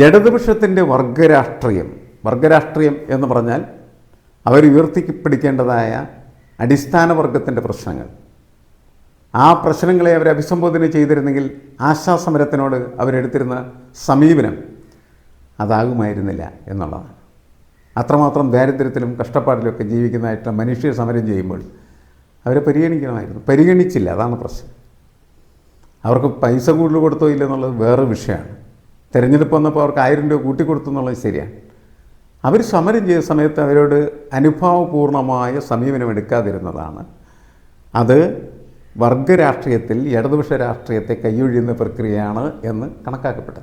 ഇടതുപക്ഷത്തിന്റെ വർഗരാഷ്ട്രീയം വർഗരാഷ്ട്രീയം എന്ന് പറഞ്ഞാൽ അവർ ഉയർത്തിപ്പിടിക്കേണ്ടതായ അടിസ്ഥാന വർഗത്തിന്റെ പ്രശ്നങ്ങൾ. ആ പ്രശ്നങ്ങളെ അവർ അഭിസംബോധന ചെയ്തിരുന്നെങ്കിൽ ആശാസമരത്തിനോട് അവരെടുത്തിരുന്ന സമീപനം അതാകുമായിരുന്നില്ല എന്നുള്ളതാണ്. അത്രമാത്രം ദാരിദ്ര്യത്തിലും കഷ്ടപ്പാടിലുമൊക്കെ ജീവിക്കുന്നതായിട്ടുള്ള മനുഷ്യർ സമരം ചെയ്യുമ്പോൾ അവരെ പരിഗണിക്കണമായിരുന്നു. പരിഗണിച്ചില്ല അതാണ് പ്രശ്നം. അവർക്ക് പൈസ കൂടുതൽ കൊടുത്തോ ഇല്ലെന്നുള്ളത് വേറെ വിഷയമാണ്. തിരഞ്ഞെടുപ്പ് വന്നപ്പോൾ അവർക്ക് ആയിരം രൂപ കൂട്ടിക്കൊടുത്തു എന്നുള്ളത് ശരിയാണ്. അവർ സമരം ചെയ്ത സമയത്ത് അവരോട് അനുഭാവപൂർണമായ സമീപനം എടുക്കാതിരുന്നതാണ്. അത് വർഗരാഷ്ട്രീയത്തിൽ ഇടതുപക്ഷ രാഷ്ട്രീയത്തെ കൈയൊഴിയുന്ന പ്രക്രിയയാണ് എന്ന് കണക്കാക്കപ്പെട്ടത്.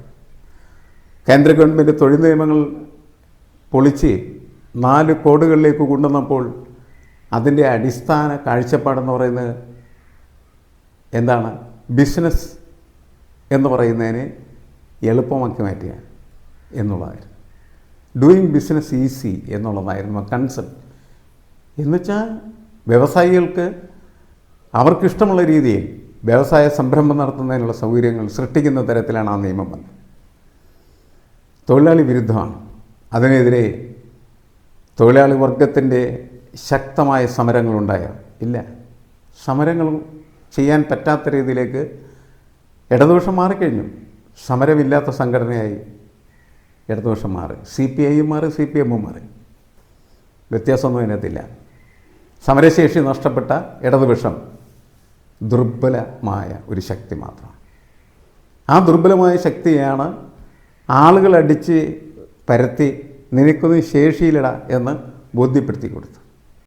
കേന്ദ്ര ഗവൺമെന്റ് തൊഴിൽ നിയമങ്ങൾ പൊളിച്ച് നാല് കോടുകളിലേക്ക് കൊണ്ടുവന്നപ്പോൾ അതിന്റെ അടിസ്ഥാന കാഴ്ചപ്പാടെന്ന് പറയുന്നത് എന്താണ്? ബിസിനസ് എന്ന് പറയുന്നതിനെ എളുപ്പമാക്കി മാറ്റുക എന്നുള്ളതായിരുന്നു. ഡൂയിങ് ബിസിനസ് ഈസി എന്നുള്ളതായിരുന്നു കൺസെപ്റ്റ് എന്നുവെച്ചാൽ വ്യവസായികൾക്ക് അവർക്കിഷ്ടമുള്ള രീതിയിൽ വ്യവസായ സംരംഭം നടത്തുന്നതിനുള്ള സൗകര്യങ്ങൾ സൃഷ്ടിക്കുന്ന തരത്തിലാണ് ആ നിയമം വന്നത്. തൊഴിലാളി വിരുദ്ധമാണ്. അതിനെതിരെ തൊഴിലാളി വർഗത്തിന്റെ ശക്തമായ സമരങ്ങളുണ്ടായോ ഇല്ല. സമരങ്ങൾ ചെയ്യാൻ പറ്റാത്ത രീതിയിലേക്ക് ഇടതുപക്ഷം മാറിക്കഴിഞ്ഞു. സമരമില്ലാത്ത സംഘടനയായി ഇടതുപക്ഷം മാറി. സി പി ഐയും മാറി സി പി എമ്മും മാറി. വ്യത്യാസമൊന്നും അതിനകത്തില്ല. സമരശേഷി നഷ്ടപ്പെട്ട ഇടതുപക്ഷം ദുർബലമായ ഒരു ശക്തി മാത്രമാണ്. ആ ദുർബലമായ ശക്തിയാണ് ആളുകളടിച്ച് പരത്തി നിനക്കൊന്നും ശേഷിയിലിട എന്ന് ബോധ്യപ്പെടുത്തി കൊടുത്തു